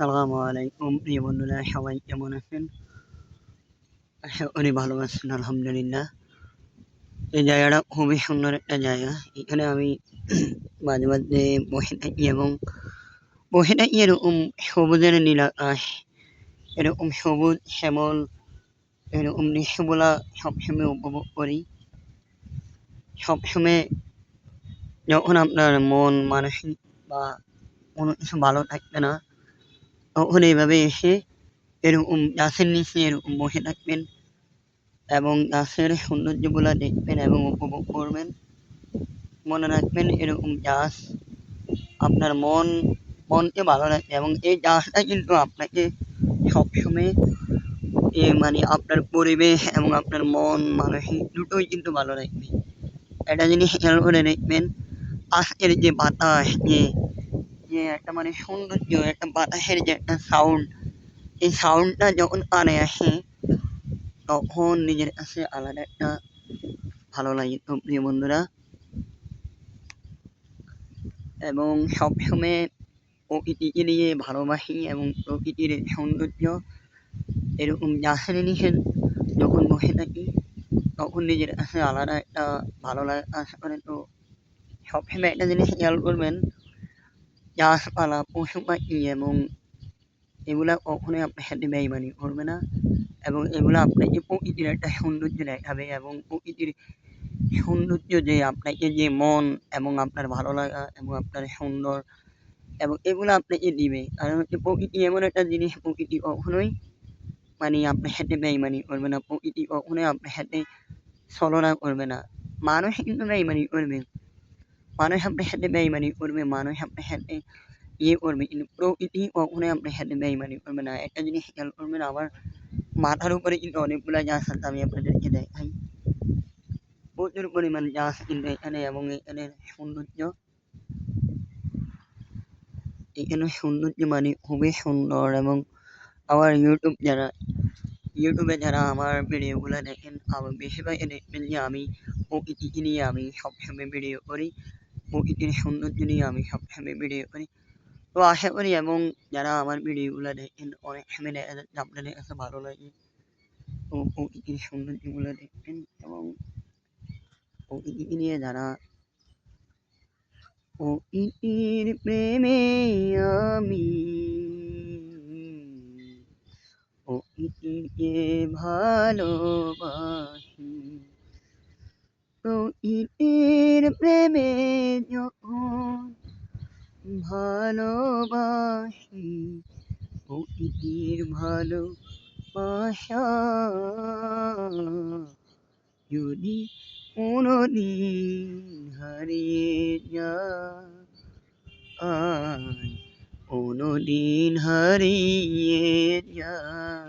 সালামু আলাইকুম প্রিয় বন্ধুরা সবাই কেমন আছেন উনি ভালো আছেন, আলহামদুলিল্লাহ। এই জায়গাটা খুবই সুন্দর একটা জায়গা। এখানে আমি মাঝে মাঝে বসে থাকি এবং বসে থাকি এরকম সবুজের নীল এরকম সবুজ শ্যামল, এরকম দৃশ্যগুলা সবসময় উপভোগ করি। সবসময় যখন আপনার মন, মানসিক বা কোনো কিছু ভালো থাকবে না তখন এইভাবে এসে এরকম গাছের নিচে এরকম বসে থাকবেন এবং গাছের সৌন্দর্যগুলো দেখবেন এবং উপভোগ করবেন। মনে রাখবেন এরকম গাছ আপনার মন, মনকে ভালো রাখবে এবং এই গাছটা কিন্তু আপনাকে সবসময় এ মানে আপনার পরিবেশ এবং আপনার মন, মানসিক দুটোই কিন্তু ভালো রাখবে। একটা জিনিস খেয়াল করে দেখবেন আজকের যে বাতাস, যে যে একটা মানে সৌন্দর্য, একটা বাতাসের যে একটা সাউন্ড এই সাউন্ডটা যখন কানে আসে, তখন নিজের কাছে আলাদা একটা ভালো লাগে তো প্রিয় বন্ধুরা। এবং সবসময় প্রকৃতিকে নিয়ে ভালোবাসি এবং প্রকৃতির সৌন্দর্য এরকম গাছের নিচে যখন বসে থাকি, তখন নিজের কাছে আলাদা একটা ভালো লাগা কাজ করে। তো সবসময় একটা জিনিস খেয়াল করবেন গাছপালা পশু পাখি এবং এগুলা কখনোই আপনার সাথে বেইমানি করবে না এবং এগুলো আপনাকে প্রকৃতির একটা সৌন্দর্য দেখাবে এবং প্রকৃতির সৌন্দর্য যে আপনাকে যে মন এবং আপনার ভালো লাগা এবং আপনার সুন্দর এবং এগুলো আপনাকে দিবে কারণ হচ্ছে প্রকৃতি এমন একটা জিনিস প্রকৃতি কখনোই মানে আপনার সাথে বেইমানি করবে না প্রকৃতি কখনোই আপনার সাথে ছলনা করবে না মানুষ কিন্তু বেইমানি করবে মানুষ আপনার সাথে বেইমানি করবে মানুষ আপনার সাথে ইয়ে করবে কিন্তু প্রকৃতি কখনোই আপনার সাথে বেইমানি করবে না একটা জিনিস খেয়াল করবেন আমার মাথার উপরে কিন্তু অনেকগুলো গাছ আছে আমি আপনাদেরকে দেখাই প্রচুর পরিমাণ গাছ কিন্তু এখানে এবং এখানের সৌন্দর্য এখানে সৌন্দর্য মানে খুবই সুন্দর এবং আমার ইউটিউব যারা ইউটিউবে যারা আমার ভিডিওগুলো দেখেন আমার বেশিরভাগই দেখবেন যে আমি প্রকৃতিকে নিয়ে আমি সবসময় ভিডিও করি প্রকৃতির সৌন্দর্য নিয়ে আমি সব সবসময় ভিডিও করি। তো আশা করি এবং যারা আমার ভিডিওগুলো দেখেন, অনেক সময় দেখা যাচ্ছে আপনাদের কাছে ভালো লাগে। তো প্রকৃতির সৌন্দর্যগুলো দেখবেন এবং প্রকৃতিকে নিয়ে যারা প্রকৃতির প্রেমে আমি প্রকৃতিকে ভালোবাসি। প্রকৃতির প্রেমে যখন ভালোবাসি প্রকৃতির ভালোবাসা। যদি কোনোদিন হারিয়ে যায় কোনোদিন হারিয়ে যায়